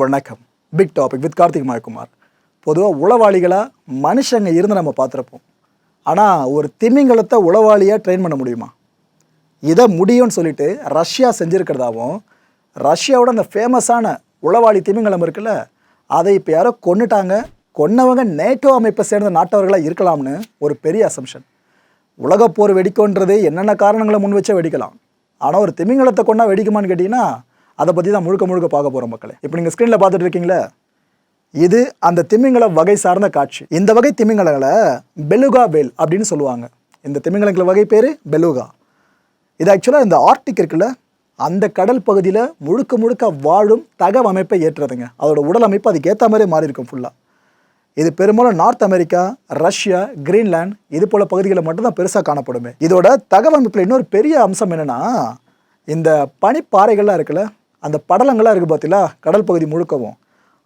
வணக்கம். Big topic with Karthik Mayakumar பொதுவாக உளவாளிகளாக மனுஷங்க இருந்து நம்ம பார்த்துருப்போம் ஆனால் ஒரு திமிங்கலத்தை உளவாளியாக ட்ரெயின் பண்ண முடியுமா? இதை முடியும்னு சொல்லிட்டு ரஷ்யா செஞ்சுருக்கிறதாவும் ரஷ்யாவோட அந்த ஃபேமஸான உளவாளி திமிங்கலம் இருக்குல்ல அதை இப்போ யாரோ கொன்னுட்டாங்க கொன்னவங்க நேட்டோ அமைப்பை சேர்ந்த நாட்டவர்களாக இருக்கலாம்னு ஒரு பெரிய அசம்ஷன் உலகப்போர் வெடிக்கும்ன்றது என்னென்ன காரணங்களை முன் வச்சே வெடிக்கலாம். ஆனால் ஒரு திமிங்கலத்தை கொண்டா வெடிக்குமான்னு கேட்டிங்கன்னா அதை பற்றி தான் முழுக்க முழுக்க பார்க்க போகிறோம் மக்களே. இப்போ நீங்கள் ஸ்க்ரீனில் பார்த்துட்டு இருக்கீங்களே? இது அந்த திமிங்கல வகை சார்ந்த காட்சி. இந்த வகை திமிங்கலங்களை பெலுகா வேல் அப்படின்னு சொல்லுவாங்க. இந்த திமிங்கலங்கள வகை பேர் பெலுகா இது ஆக்சுவலாக இந்த ஆர்டிக் இருக்குல்ல அந்த கடல் பகுதியில் முழுக்க முழுக்க வாழும் தகவ அமைப்பை ஏற்றுறதுங்க. அதோட உடல் அமைப்பு அதுக்கு ஏற்ற மாதிரி மாறி இருக்கும் ஃபுல்லாக இது பெரும்பாலும் நார்த் அமெரிக்கா ரஷ்யா கிரீன்லாந்து இது போல பகுதிகளில் மட்டும்தான் பெருசாக காணப்படுமே. இதோட தகவமைப்பில் இன்னொரு பெரிய அம்சம் என்னென்னா இந்த பனிப்பாறைகள்லாம் இருக்குல்ல அந்த படலங்களாக இருக்குது பார்த்தீங்களா கடல் பகுதி முழுக்கவும்.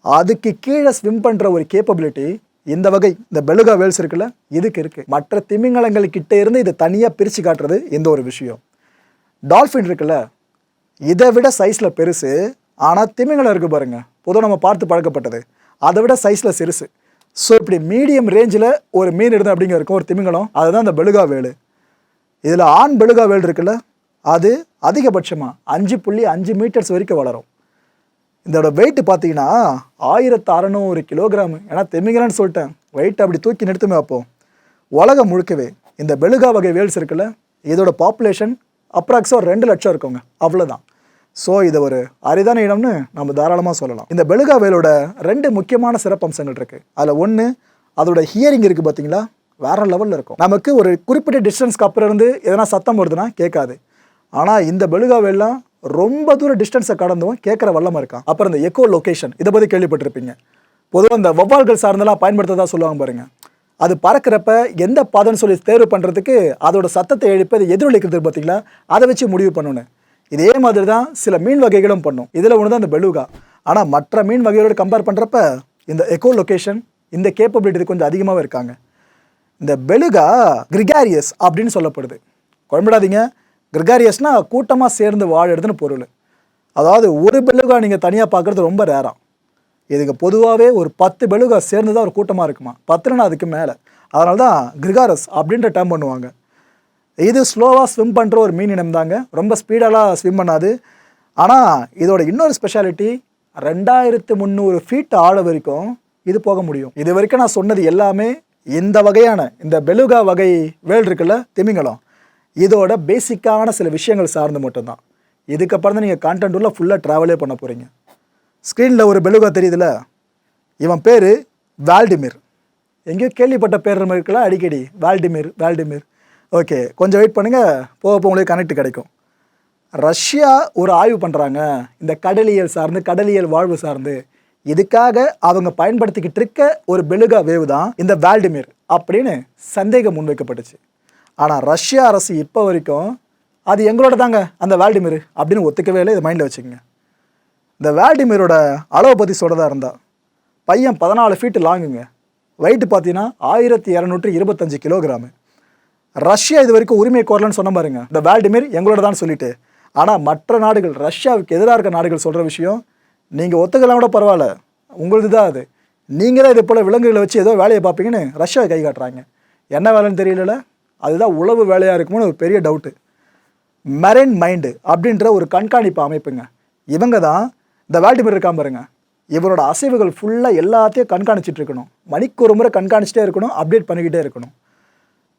அதுக்கு கீழே ஸ்விம் பண்ணுற ஒரு கேப்பபிலிட்டி இந்த வகை இந்த பெலுகா வேல்ஸ் இருக்குல்ல இதுக்கு இருக்குது மற்ற திமிங்கலங்கள் கிட்டே இருந்து இதை தனியாக பிரித்து காட்டுறது இந்த ஒரு விஷயம். டால்ஃபின் இருக்குல்ல இதை விட சைஸில் பெருசு ஆனால் திமிங்கலம் இருக்குது பாருங்கள் பொதுவாக நம்ம பார்த்து பழக்கப்பட்டது. அதை விட சைஸில் சிறுசு. ஸோ இப்படி மீடியம் ரேஞ்சில் ஒரு மீன் இருந்தால் அப்படிங்க இருக்கும் ஒரு திமிங்கலம் அதுதான் அந்த பெலுகா வேலு இதில் ஆண் பெலுகா வேல் இருக்குல்ல அது அதிகபட்சமாக அஞ்சு புள்ளி அஞ்சு மீட்டர்ஸ் வரைக்கும் வளரும். இதோட வெயிட் பார்த்தீங்கன்னா ஆயிரத்து அறநூறு கிலோகிராம் ஏன்னா திமிங்கலன்னு சொல்லிட்டேன். வெயிட் அப்படி தூக்கி நிறுத்துமே அப்போ. உலகம் முழுக்கவே இந்த பெலுகா வகை வேல்ஸ் இருக்குல்ல இதோட பாப்புலேஷன் அப்ராக்ஸாக ஒரு ரெண்டு லட்சம் இருக்குங்க. அவ்வளோதான் ஸோ இது ஒரு அரிதான இடம்னு நம்ம தாராளமாக சொல்லலாம். இந்த பெலுகா வேலோட ரெண்டு முக்கியமான சிறப்பம்சங்கள் இருக்குது அதில் ஒன்று அதோட ஹியரிங் இருக்குது பார்த்தீங்களா? வேற லெவலில் இருக்கும். நமக்கு ஒரு குறிப்பிட்ட டிஸ்டன்ஸ்க்கு அப்புறம் இருந்து எதனா சத்தம் வருதுன்னா கேட்காது. ஆனால் இந்த பெலுகாவெல்லாம் ரொம்ப தூர டிஸ்டன்ஸை கடந்தும் கேட்குற வல்லமாக இருக்கான். அப்புறம் இந்த எக்கோ லொக்கேஷன் இதை பற்றி கேள்விப்பட்டிருப்பீங்க. பொதுவாக இந்த வவ்வால்கள் சார்ந்தெல்லாம் பயன்படுத்ததா சொல்லுவாங்க பாருங்கள் அது பறக்கிறப்ப எந்த பாதம்னு சொல்லி தேர்வு பண்ணுறதுக்கு அதோட சத்தத்தை எழுப்பி அதை எதிரொலிக்கிறது பார்த்தீங்களா? அதை வச்சு முடிவு பண்ணணும் இதே மாதிரி தான் சில மீன் வகைகளும் பண்ணும். இதில் ஒன்று தான் இந்த பெலுகா. ஆனால் மற்ற மீன் வகைகளோட கம்பேர் பண்ணுறப்ப இந்த எக்கோ லொக்கேஷன் இந்த கேப்பபிலிட்டி கொஞ்சம் அதிகமாகவே இருக்காங்க. இந்த பெலுகா கிரிகாரியஸ் அப்படின்னு சொல்லப்படுது. குழம்பிடாதீங்க. கிரிகாரியஸ்னா கூட்டமாக சேர்ந்து வாழறதுன்னு பொருள். அதாவது ஒரு பெலுகா நீங்கள் தனியாக பார்க்குறது ரொம்ப ரேராக இதுக்கு பொதுவாகவே ஒரு பத்து பெலுகா சேர்ந்து தான் ஒரு கூட்டமாக இருக்குமா? பத்துலனா அதுக்கு மேலே. அதனால தான் கிரிகாரஸ் அப்படின்ற டேர்ம் பண்ணுவாங்க. இது ஸ்லோவாக ஸ்விம் பண்ணுற ஒரு மீன் இனம் தாங்க. ரொம்ப ஸ்பீடெல்லாம் ஸ்விம் பண்ணாது. ஆனால் இதோட இன்னொரு ஸ்பெஷாலிட்டி ரெண்டாயிரத்து முந்நூறு ஃபீட் ஆழ வரைக்கும் இது போக முடியும். இது வரைக்கும் நான் சொன்னது எல்லாமே இந்த வகையான இந்த பெலுகா வகை வேல் இருக்குல்ல திமிங்கலம். இதோட பேசிக்கான சில விஷயங்கள் சார்ந்து மட்டும்தான். இதுக்கப்புறம் தான் நீங்கள் கான்டென்ட் உள்ள ஃபுல்லாக ட்ராவலே பண்ண போகிறீங்க ஸ்க்ரீனில் ஒரு பெலுகா தெரியுதுல? இவன் பேர் வால்டிமிர் எங்கேயோ கேள்விப்பட்ட பேர் நம்ம இருக்குல்ல அடிக்கடி. வால்டிமிர் வால்டிமிர் ஓகே கொஞ்சம் வெயிட் பண்ணுங்கள் போக போக உங்களுக்கு கனெக்ட் கிடைக்கும். ரஷ்யா ஒரு ஆய்வு பண்ணுறாங்க இந்த கடலியல் சார்ந்து கடலியல் வாழ்வு சார்ந்து. இதுக்காக அவங்க பயன்படுத்திக்கிட்டு இருக்க ஒரு பெலுகா வேவு தான் இந்த வால்டிமிர் அப்படின்னு சந்தேகம் முன்வைக்கப்பட்டுச்சு. ஆனால் ரஷ்யா அரசு இப்போ வரைக்கும் அது எங்களோட தாங்க அந்த வேல்டிமிர் அப்படின்னு ஒத்துக்கவே இல்லை. இதை மைண்டில் வச்சுக்கோங்க. இந்த வேல்டிமிரோட அளவை பற்றி சொல்கிறதா இருந்தால் பையன் பதினாலு ஃபீட்டு லாங்குங்க வெயிட்டு பார்த்தீங்கன்னா ஆயிரத்தி இரநூற்றி இருபத்தஞ்சு கிலோகிராமு ரஷ்யா இது வரைக்கும் உரிமை கோரலன்னு சொன்ன பாருங்க. இந்த வேல்டிமிர் எங்களோட தான் சொல்லிட்டு. ஆனால் மற்ற நாடுகள் ரஷ்யாவுக்கு எதிராக இருக்க நாடுகள் சொல்கிற விஷயம் நீங்கள் ஒத்துக்கலாம் கூட பரவாயில்ல. உங்களுது தான் அது. நீங்கள் தான் இது போல் விலங்குகளை வச்சு ஏதோ வேலையை பார்ப்பீங்கன்னு ரஷ்யாவை கை காட்டுறாங்க. என்ன வேலைன்னு தெரியல அதுதான் உளவு வேலையாக இருக்குமோன்னு ஒரு பெரிய டவுட்டு மெரைன் மைண்டு அப்படின்ற ஒரு கண்காணிப்பு அமைப்புங்க. இவங்க தான் இந்த வேல்டிமிர் இருக்காம பாருங்க. இவரோட அசைவுகள் ஃபுல்லாக எல்லாத்தையும் கண்காணிச்சிட்டு இருக்கணும். மணிக்கு ஒரு முறை கண்காணிச்சிட்டே இருக்கணும் அப்டேட் பண்ணிக்கிட்டே இருக்கணும்.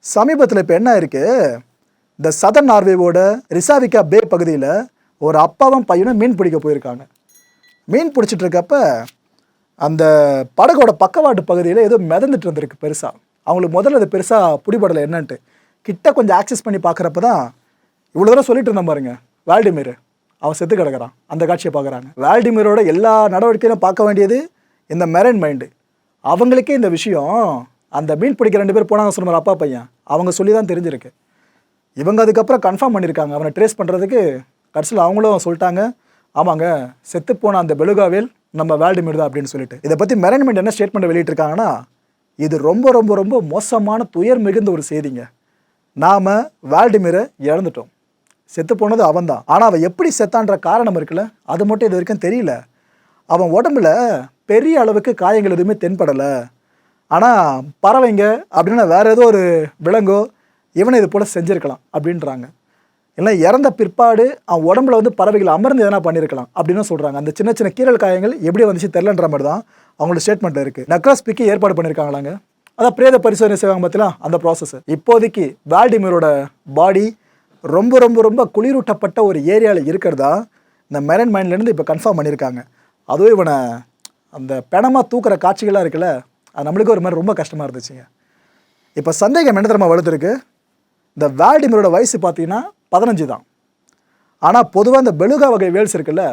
சமீபத்தில் இப்போ என்ன இருக்குது இந்த சதன் நார்வேவோட ரிசாவிகா பே பகுதியில் ஒரு அப்பாவும் பையனும் மீன் பிடிக்க போயிருக்காங்க. மீன் பிடிச்சிட்டு இருக்கப்ப அந்த படகோட பக்கவாட்டு பகுதியில் ஏதோ மிதந்துட்டு இருந்திருக்கு பெருசாக அவங்களுக்கு முதல்ல அது பெருசாக பிடிபடலை என்னன்ட்டு. கிட்ட கொஞ்சம் ஆக்சஸ் பண்ணி பார்க்குறப்ப தான் இவ்வளோ தூரம் சொல்லிட்டு இருந்தேன் பாருங்க. வால்டிமிர் அவன் செத்து கிடக்கிறான். அந்த காட்சியை பார்க்குறாங்க. வால்டிமிரோட எல்லா நடவடிக்கையிலும் பார்க்க வேண்டியது இந்த மெரன் மைண்டு. அவங்களுக்கே இந்த விஷயம் அந்த மீன் பிடிக்க ரெண்டு பேர் போனாங்க சொன்ன அப்பா பையன். அவங்க சொல்லி தான் தெரிஞ்சிருக்கு. இவங்க அதுக்கப்புறம் கன்ஃபார்ம் பண்ணியிருக்காங்க. அவனை ட்ரேஸ் பண்ணுறதுக்கு கடைசியில் அவங்களும் சொல்லிட்டாங்க ஆமாங்க செத்து போன அந்த பெலுகாவேல் நம்ம வேல்டிமிர் தான் அப்படின்னு சொல்லிட்டு. இதை பற்றி மெரன்மெண்ட் என்ன ஸ்டேட்மெண்ட் வெளியிட்டிருக்காங்கன்னா இது ரொம்ப ரொம்ப ரொம்ப மோசமான துயர் மிகுந்த ஒரு செய்திங்க. நாம் வால்டிமிரை இழந்துட்டோம். செத்து போனது அவன் தான் ஆனால் அவன் எப்படி செத்தான்ற காரணம் இருக்குல்ல? அது மட்டும் இது வரைக்கும் தெரியல. அவன் உடம்புல பெரிய அளவுக்கு காயங்கள் எதுவுமே தென்படலை. ஆனால் பறவைங்க அப்படின்னா வேறு ஏதோ ஒரு விலங்கோ இவனை இது போல் செஞ்சுருக்கலாம் அப்படின்றாங்க. இல்லை இறந்த பிற்பாடு அவன் உடம்புல வந்து பறவைகள் அமர்ந்து எதனா பண்ணியிருக்கலாம் அப்படின்னு சொல்கிறாங்க அந்த சின்ன சின்ன கீரல் காயங்கள் எப்படி வந்துச்சு தெரிலன்ற மாதிரி தான் அவங்களோட ஸ்டேட்மெண்ட்டில் இருக்குது நக்ராஸ்பிக்கு ஏற்பாடு பண்ணியிருக்காங்களாங்க அதான் பிரேத பரிசோதனை செய்வாங்க பார்த்தீங்களா அந்த ப்ராசஸ் இப்போதைக்கு வால்டிமிரோட பாடி ரொம்ப ரொம்ப ரொம்ப குளிரூட்டப்பட்ட ஒரு ஏரியாவில் இருக்கிறதா இந்த மெரன் மைண்ட்லேருந்து இப்போ கன்ஃபார்ம் பண்ணியிருக்காங்க. அதுவும் இவனை அந்த பிணமாக தூக்குற காட்சிகளாக இருக்குல்ல அது நம்மளுக்கு ஒரு மாதிரி ரொம்ப கஷ்டமாக இருந்துச்சுங்க. இப்போ சந்தேகம் என்ன தரமாக வலுத்திருக்கு இந்த வால்டிமிரோட வயசு பார்த்தீங்கன்னா பதினஞ்சு தான். ஆனால் பொதுவாக இந்த பெலுகா வகை வேல்ஸ் இருக்குல்ல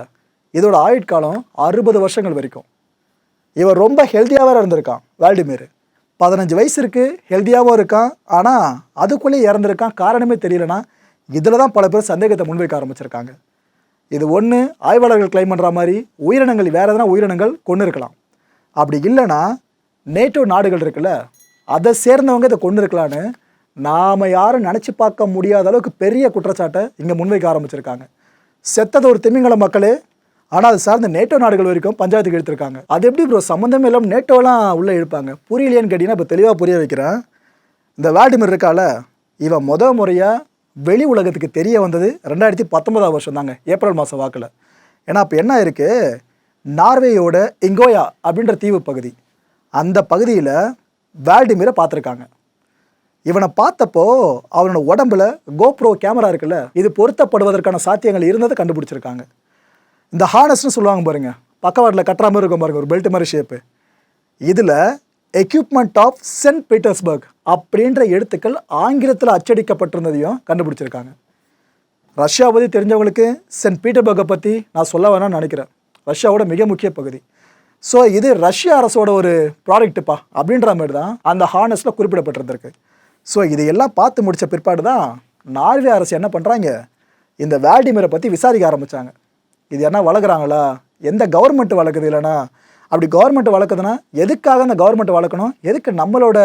இதோட ஆயுட்காலம் அறுபது வருஷங்கள் வரைக்கும். இவன் ரொம்ப ஹெல்த்தியாகவே இருந்திருக்கான் வால்டிமீர் பதினஞ்சு வயசு இருக்குது ஹெல்த்தியாகவும் இருக்கான். ஆனால் அதுக்குள்ளேயே இறந்துருக்கான். காரணமே தெரியலனா இதில் தான் பல பேர் சந்தேகத்தை முன்வைக்க ஆரம்பிச்சிருக்காங்க. இது ஒன்று ஆய்வாளர்கள் கிளைம் பண்ணுற மாதிரி உயிரினங்கள் வேறு எதனா உயிரினங்கள் கொண்டு இருக்கலாம். அப்படி இல்லைன்னா நேட்டோ நாடுகள் இருக்குல்ல அதை சேர்ந்தவங்க இதை கொண்டு இருக்கலான்னு நாம் யாரும் நினச்சி பார்க்க முடியாத அளவுக்கு பெரிய குற்றச்சாட்டை இங்கே முன்வைக்க ஆரம்பிச்சிருக்காங்க. செத்தது ஒரு திமிங்கல மக்களே ஆனால் அது சார்ந்த நேட்டோ நாடுகள் வரைக்கும் பஞ்சாயத்துக்கு எடுத்திருக்காங்க. அது எப்படி ப்ரோ சம்மந்தமே இல்லாமல் நேட்டோலாம் உள்ளே இழுப்பாங்க. புரியலையான்னு கேட்டிங்கன்னா இப்போ தெளிவாக புரிய வைக்கிறேன். இந்த வேல்டிமிர் இருக்கால இவன் முத முறையாக வெளி உலகத்துக்கு தெரிய வந்தது ரெண்டாயிரத்தி பத்தொன்பதாம் வருஷம் தாங்க ஏப்ரல் மாதம் வாக்கில். ஏன்னா அப்போ என்ன இருக்குது நார்வேயோட இங்கோயா அப்படின்ற தீவு பகுதி. அந்த பகுதியில் வேல்டிமிரை பார்த்துருக்காங்க. இவனை பார்த்தப்போ அவனோட உடம்புல கோப்ரோ கேமரா இருக்குல்ல இது பொருத்தப்படுவதற்கான சாத்தியங்கள் இருந்ததை கண்டுபிடிச்சிருக்காங்க. இந்த ஹார்னஸ்னு சொல்லுவாங்க பாருங்கள் பக்கவாட்டில் கட்டுற மாதிரி இருக்கும் பாருங்கள் ஒரு பெல்ட் மாதிரி ஷேப்பு இதில் எக்யூப்மெண்ட் ஆஃப் சென்ட் பீட்டர்ஸ்பர்க் அப்படின்ற எழுத்துக்கள் ஆங்கிலத்தில் அச்சடிக்கப்பட்டிருந்ததையும் கண்டுபிடிச்சிருக்காங்க. ரஷ்யா பற்றி தெரிஞ்சவங்களுக்கு சென்ட் பீட்டர்பர்க்கை பற்றி நான் சொல்ல வேணாம்னு நினைக்கிறேன். ரஷ்யாவோட மிக முக்கிய பகுதி. ஸோ இது ரஷ்ய அரசோட ஒரு ப்ராடக்ட்டுப்பா அப்படின்ற மாதிரி தான் அந்த ஹார்னஸில் குறிப்பிடப்பட்டிருந்திருக்கு. ஸோ இதையெல்லாம் பார்த்து முடித்த பிற்பாடு தான் நார்வே அரசு என்ன பண்ணுறாங்க இந்த வேல்டிமரை பற்றி விசாரிக்க ஆரம்பித்தாங்க இது என்ன வளர்க்குறாங்களா? எந்த கவர்மெண்ட் வளர்க்குது இல்லைனா அப்படி கவர்மெண்ட் வளர்க்குதுன்னா எதுக்காக அந்த கவர்மெண்ட் வளர்க்கணும்? எதுக்கு நம்மளோட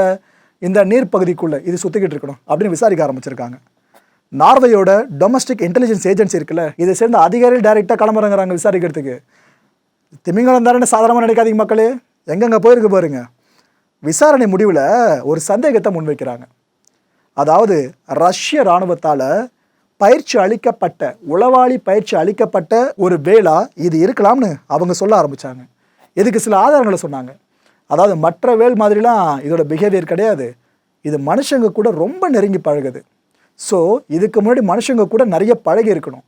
இந்த நீர் பகுதிக்குள்ளே இது சுற்றிக்கிட்டு இருக்கணும்? அப்படின்னு விசாரிக்க ஆரம்பிச்சிருக்காங்க. நார்வேயோட டொமஸ்டிக் இன்டெலிஜென்ஸ் ஏஜென்சி இருக்குல்ல இதை சேர்ந்த அதிகாரிகள் டைரெக்டாக கிளம்புறங்கிறாங்க விசாரிக்கிறதுக்கு. திமிங்கலம் தானே சாதாரணமாக நினைக்காதீங்க மக்களே. எங்கெங்கே போயிருக்கு பாருங்க. விசாரணை முடிவில் ஒரு சந்தேகத்தை முன்வைக்கிறாங்க. அதாவது ரஷ்ய இராணுவத்தால் பயிற்சி அளிக்கப்பட்ட உளவாளி பயிற்சி அளிக்கப்பட்ட ஒரு வேளா இது இருக்கலாம்னு அவங்க சொல்ல ஆரம்பித்தாங்க இதுக்கு சில ஆதாரங்களை சொன்னாங்க. அதாவது மற்ற வேல் மாதிரிலாம் இதோட பிஹேவியர் கிடையாது. இது மனுஷங்க கூட ரொம்ப நெருங்கி பழகுது. ஸோ இதுக்கு முன்னாடி மனுஷங்க கூட நிறைய பழகி இருக்கணும்.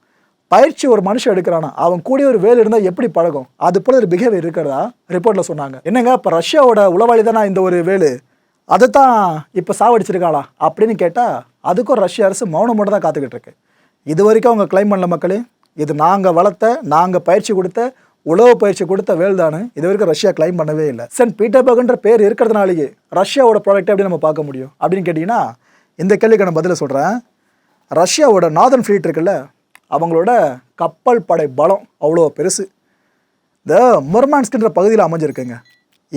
பயிற்சி ஒரு மனுஷன் எடுக்கிறானா? அவன் கூட ஒரு வேல் இருந்தால் எப்படி பழகும்? அது போல ஒரு பிஹேவியர் இருக்கிறதா? ரிப்போர்ட்டில் சொன்னாங்க. என்னங்க இப்போ ரஷ்யாவோட உளவாளி தானா இந்த ஒரு வேலு அதை தான் இப்போ சாவடிச்சிருக்காளா? அப்படின்னு கேட்டால் அதுக்கும் ரஷ்ய அரசு மௌனம் மட்டும் தான் காத்துக்கிட்டு இருக்கு. இது வரைக்கும் அவங்க கிளைம் பண்ணல மக்களே. இது நாங்கள் வளர்த்த நாங்கள் பயிற்சி கொடுத்த உளவு பயிற்சி கொடுத்த வேல்தானு இது வரைக்கும் ரஷ்யா கிளைம் பண்ணவே இல்லை. சென்ட் பீட்டர்பர்க்ன்ற பேர் இருக்கிறதுனாலேயே ரஷ்யாவோட ப்ராடக்ட் எப்படி நம்ம பார்க்க முடியும்? அப்படின்னு கேட்டிங்கன்னா இந்த கேள்விக்கு நான் பதிலை சொல்கிறேன் ரஷ்யாவோட நார்தன் ஃப்ளீட் இருக்குல்ல அவங்களோட கப்பல் படை பலம் அவ்வளோ பெருசு. இந்த முர்மான்ஸ்கின்ற பகுதியில் அமைஞ்சிருக்குங்க.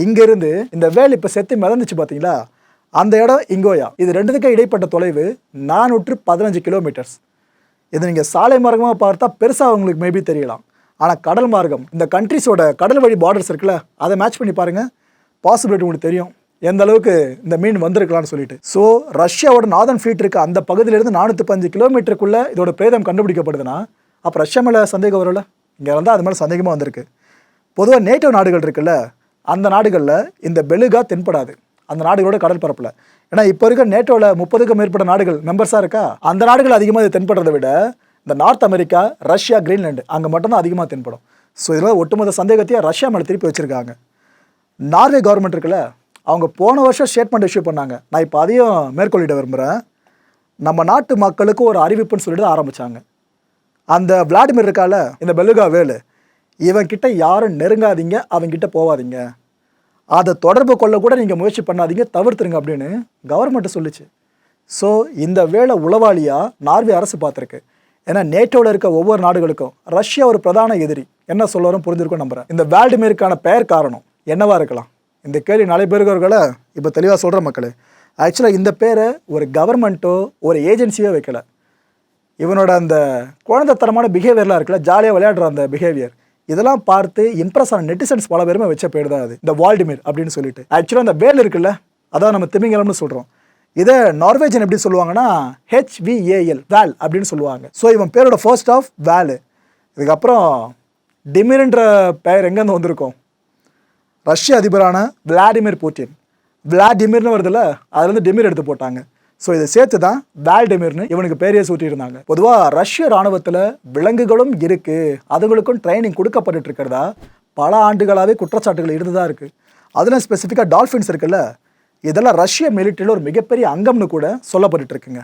இங்கேருந்து இந்த வேல் இப்போ செத்து மிதந்துச்சு பார்த்தீங்களா அந்த இடம் இங்கோயா. இது ரெண்டுத்துக்கும் இடைப்பட்ட தொலைவு நானூற்று பதினஞ்சு கிலோமீட்டர்ஸ் இது நீங்கள் சாலை மார்க்கமாக பார்த்தா பெருசாக உங்களுக்கு மேபி தெரியலாம். ஆனால் கடல் மார்க்கம் இந்த கண்ட்ரிஸோட கடல் வழி பார்டர்ஸ் இருக்குல்ல அதை மேட்ச் பண்ணி பாருங்கள் பாசிபிலிட்டி உங்களுக்கு தெரியும். எந்த அளவுக்கு இந்த மீன் வந்திருக்கலாம்னு சொல்லிட்டு. ஸோ ரஷ்யாவோட நார்தன் ஃபீட் இருக்க அந்த பகுதியிலேருந்து நானூற்றி பஞ்சு கிலோமீட்டருக்குள்ளே இதோட பிரேதம் கண்டுபிடிக்கப்படுதுன்னா அப்போ ரஷ்யா மேலே சந்தேகம் வரும்ல? இங்கே இருந்தால் அது மேலே சந்தேகமாக வந்திருக்கு. பொதுவாக நேட்டோ நாடுகள் இருக்குல்ல அந்த நாடுகளில் இந்த பெலுகா தென்படாது. அந்த நாடுகளோட கடல் பரப்பில். ஏன்னா இப்போ இருக்க நேட்டோவில் முப்பதுக்கும் மேற்பட்ட நாடுகள் மெம்பர்ஸாக இருக்கா? அந்த நாடுகள் அதிகமாக இது தென்படுறதை விட இந்த நார்த் அமெரிக்கா ரஷ்யா கிரீன்லாண்டு அங்கே மட்டும்தான் அதிகமாக தென்படும். ஸோ இதெல்லாம் ஒட்டுமொத்த சந்தேகத்தையே ரஷ்யா மேலே திருப்பி வச்சுருக்காங்க. நார்வே கவர்மெண்ட் இருக்குல்ல அவங்க போன வருஷம் ஸ்டேட்மெண்ட் இஷ்யூ பண்ணாங்க. நான் இப்போ அதையும் மேற்கொள்ளிட விரும்புகிறேன் நம்ம நாட்டு மக்களுக்கு ஒரு அறிவிப்புன்னு சொல்லிட்டு ஆரம்பித்தாங்க அந்த விளாடிமிர் இருக்கால இந்த பெலுகா வேலு இவன்கிட்ட யாரும் நெருங்காதீங்க அவன்கிட்ட போகாதீங்க அதை தொடர்பு கொள்ள கூட நீங்கள் முயற்சி பண்ணாதீங்க தவிர்த்துருங்க அப்படின்னு கவர்மெண்ட்டு சொல்லுச்சு. ஸோ இந்த வேலை உளவாளியாக நார்வே அரசு பார்த்துருக்கு. ஏன்னா நேட்டோவில் இருக்க ஒவ்வொரு நாடுகளுக்கும் ரஷ்யா ஒரு பிரதான எதிரி. என்ன சொல்ல வரும் புரிஞ்சிருக்கும் நம்புறேன். இந்த வேல்டிமீருக்கான பெயர் காரணம் என்னவா இருக்கலாம்? இந்த கேள்வி நிறைய பேருக்கிறவர்களை இப்போ தெளிவாக சொல்கிற மக்களே. ஆக்சுவலாக இந்த பேரை ஒரு கவர்மெண்ட்டோ ஒரு ஏஜென்சியோ வைக்கல. இவனோட அந்த குழந்தைத்தனமான பிஹேவியர்லாம் இருக்குல்ல ஜாலியாக விளையாடுற அந்த பிஹேவியர் இதெல்லாம் பார்த்து இம்ப்ரெஸ் ஆன நெட்டிசன்ஸ் பல பேருமே வச்ச பேர் தான் அது. இந்த வால்டிமிர் அப்படின்னு சொல்லிட்டு. ஆக்சுவலாக அந்த வேல் இருக்குல்ல அதான் நம்ம திமிங்கலம்னு சொல்கிறோம் இதை நார்வேஜன் எப்படி சொல்லுவாங்கன்னா ஹெச்விஏஎல் வேல் அப்படின்னு சொல்லுவாங்க. ஸோ இவன் பேரோட ஃபர்ஸ்ட் ஆஃப் வேலு இதுக்கப்புறம் டிமிர்ன்ற பெயர் எங்கேருந்து வந்திருக்கும்? ரஷ்ய அதிபரான விளாடிமிர் புட்டின் விளாடிமிர்னு வருதுல்ல அதுலேருந்து டிமிர் எடுத்து போட்டாங்க. ஸோ இதை சேர்த்து தான் வேல்டிமிர்னு இவனுக்கு பேரையே சூட்டியிருந்தாங்க. பொதுவாக ரஷ்ய ராணுவத்தில் விலங்குகளும் இருக்குது அதுங்களுக்கும் ட்ரைனிங் கொடுக்கப்பட்டுட்டு இருக்கிறதா? பல ஆண்டுகளாகவே குற்றச்சாட்டுகள் இருந்து தான் இருக்குது அதில் ஸ்பெசிஃபிக்காக டால்ஃபின்ஸ் இருக்குல்ல இதெல்லாம் ரஷ்ய மிலிட்டரியில் ஒரு மிகப்பெரிய அங்கம்னு கூட சொல்லப்பட்டு இருக்குங்க.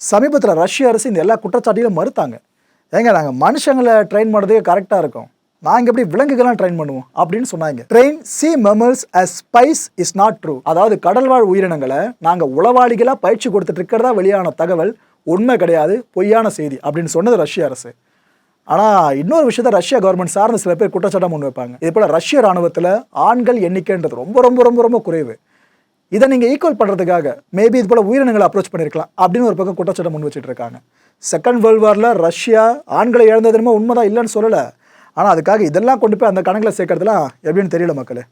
சமீபத்தில் ரஷ்ய அரசு இந்த எல்லா குற்றச்சாட்டையும் மறுத்தாங்க. ஏங்க நாங்கள் மனுஷங்களை ட்ரெயின் பண்ணுறதே கரெக்டாக இருக்கும். நாங்கள் எப்படி விலங்குகள்லாம் ட்ரெயின் பண்ணுவோம் அப்படின்னு சொன்னாங்க. Train sea mammals as spies is not true அதாவது கடல்வாழ் உயிரினங்களை நாங்கள் உளவாளிகளாக பயிற்சி கொடுத்துட்டு இருக்கிறதா வெளியான தகவல் உண்மை கிடையாது பொய்யான செய்தி அப்படின்னு சொன்னது ரஷ்ய அரசு. ஆனால் இன்னொரு விஷயத்த ரஷ்யா கவர்மெண்ட் சார்ந்த சில பேர் குற்றச்சாட்டம் முன் வைப்பாங்க. இதே போல் ரஷ்ய ராணுவத்தில் ஆண்கள் எண்ணிக்கைன்றது ரொம்ப ரொம்ப ரொம்ப ரொம்ப குறைவு. இதை நீங்கள் ஈக்குவல் பண்ணுறதுக்காக மேபி இது போல் உயிரினங்களை அப்ரோச் பண்ணியிருக்கலாம் அப்படின்னு ஒரு பக்கம் குற்றச்சாட்டம் முன் வச்சுட்டு இருக்காங்க. செகண்ட் வேர்ல்டு வாரில் ரஷ்யா ஆண்களை இழந்தது என்னமோ உண்மைதான் இல்லைன்னு சொல்லலை. ஆனால் அதுக்காக இதெல்லாம் கொண்டு போய் அந்த கணக்கில் சேர்க்கறதுலாம் எப்படின்னு தெரியல மக்கள்.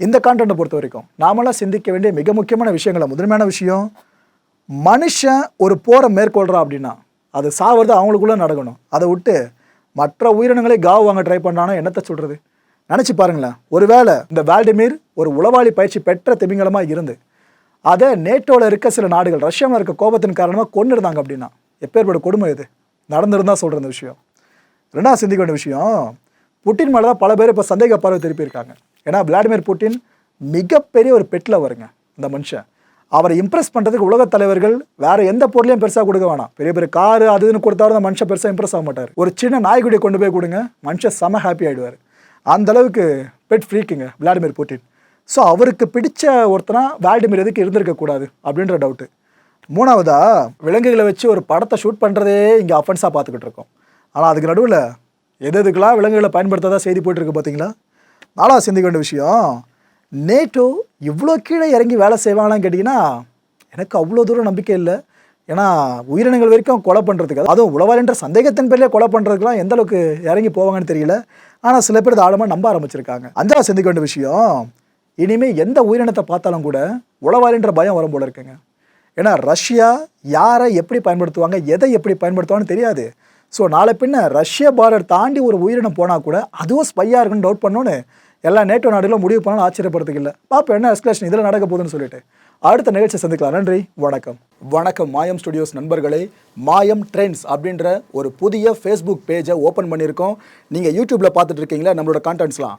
இந்த கான்டென்ட்டை பொறுத்த வரைக்கும் நாமெல்லாம் சிந்திக்க வேண்டிய மிக முக்கியமான விஷயங்கள முதன்மையான விஷயம் மனுஷன் ஒரு போரை மேற்கொள்கிறான் அப்படின்னா அது சாவது அவங்களுக்குள்ளே நடக்கணும். அதை விட்டு மற்ற உயிரினங்களே காவு வாங்க ட்ரை பண்ணானா என்னத்தை சொல்கிறது நினச்சி பாருங்களேன். ஒருவேளை இந்த வேல்டிமீர் ஒரு உளவாளி பயிற்சி பெற்ற திமிங்கலமாக இருந்து அதை நேட்டோவில் இருக்க சில நாடுகள் ரஷ்யாவில் இருக்க கோபத்தின் காரணமாக கொண்டு இருந்தாங்க அப்படின்னா எப்பேற்பட்ட கொடுமை இது? நடந்திருந்தால் சொல்கிற இந்த விஷயம். ரெண்டாவது சிந்திக்க வேண்டிய விஷயம் புட்டின் மேலே தான் பல பேர் இப்போ சந்தேக பார்வை திருப்பியிருக்காங்க. ஏன்னா விளாடிமிர் புட்டின் மிகப்பெரிய ஒரு பெட்டில் வருங்க இந்த மனுஷன். அவரை இம்ப்ரெஸ் பண்ணுறதுக்கு உலகத் தலைவர்கள் வேறு எந்த பொருளையும் பெருசாக கொடுக்க வேணாம். பெரிய பெரிய காரு அது இதுன்னு கொடுத்தாலும் அந்த மனுஷன் பெருசாக இம்ப்ரெஸ் ஆக மாட்டார். ஒரு சின்ன நாய்க்குடியை கொண்டு போய் கொடுங்க மனுஷன் செம ஹாப்பி ஆகிடுவார் அந்தளவுக்கு பெட் ஃப்ரீக்குங்க விளாடிமிர் புட்டின். ஸோ அவருக்கு பிடிச்ச ஒருத்தனா விளாடிமிர் எதுக்கு இருந்திருக்கக்கூடாது அப்படின்ற டவுட்டு மூணாவதாக விலங்குகளை வச்சு ஒரு படத்தை ஷூட் பண்ணுறதே இங்கே அஃபென்ஸாக பார்த்துக்கிட்டு இருக்கோம். ஆனால் அதுக்கு நடுவில் எது எதுக்கெல்லாம் விலங்குகளை பயன்படுத்தாதான் செய்தி போயிட்டுருக்கு பார்த்தீங்களா நாலாக சிந்திக்க வேண்டிய விஷயம் நேட்டோ இவ்வளோ கீழே இறங்கி வேலை செய்வாங்களான்னு கேட்டிங்கன்னா எனக்கு அவ்வளோ தூரம் நம்பிக்கை இல்லை. ஏன்னா உயிரினங்கள் வரைக்கும் கொலை பண்ணுறதுக்கு அதுவும் உளவாளின்ற சந்தேகத்தின் பேரில் கொலை பண்ணுறதுக்குலாம் எந்த அளவுக்கு இறங்கி போவாங்கன்னு தெரியல. ஆனால் சில பேர் ஆழமாக நம்ப ஆரம்பிச்சிருக்காங்க. அஞ்சாவது சிந்திக்க வேண்டிய விஷயம் இனிமேல் எந்த உயிரினத்தை பார்த்தாலும் கூட உளவாளின்ற பயம் வரும் போல இருக்குங்க. ஏன்னா ரஷ்யா யாரை எப்படி பயன்படுத்துவாங்க எதை எப்படி பயன்படுத்துவாங்கன்னு தெரியாது. ஸோ நாளை பின்ன ரஷ்ய பார்டர் தாண்டி ஒரு உயிரினம் போனால் கூட அதுவும் ஸ்பையாக இருக்குன்னு டவுட் பண்ணோன்னு எல்லா நேட்டோ நாடுகளும் முடிவு பண்ணாலும் ஆச்சரியப்படுறதுக்கு இல்லை. பாப்பா என்ன எஸ்கலேஷன் இதில் நடக்க போகுதுன்னு சொல்லிட்டு. அடுத்த நிகழ்ச்சி சந்திக்கலாம். நன்றி வணக்கம். வணக்கம் மாயம் ஸ்டுடியோஸ் நண்பர்களே. மாயம் ட்ரெண்ட்ஸ் அப்படின்ற ஒரு புதிய ஃபேஸ்புக் பேஜை ஓப்பன் பண்ணியிருக்கோம். நீங்கள் யூடியூப்பில் பார்த்துட்டு இருக்கீங்களா? நம்மளோட கான்டென்ட்ஸ்லாம்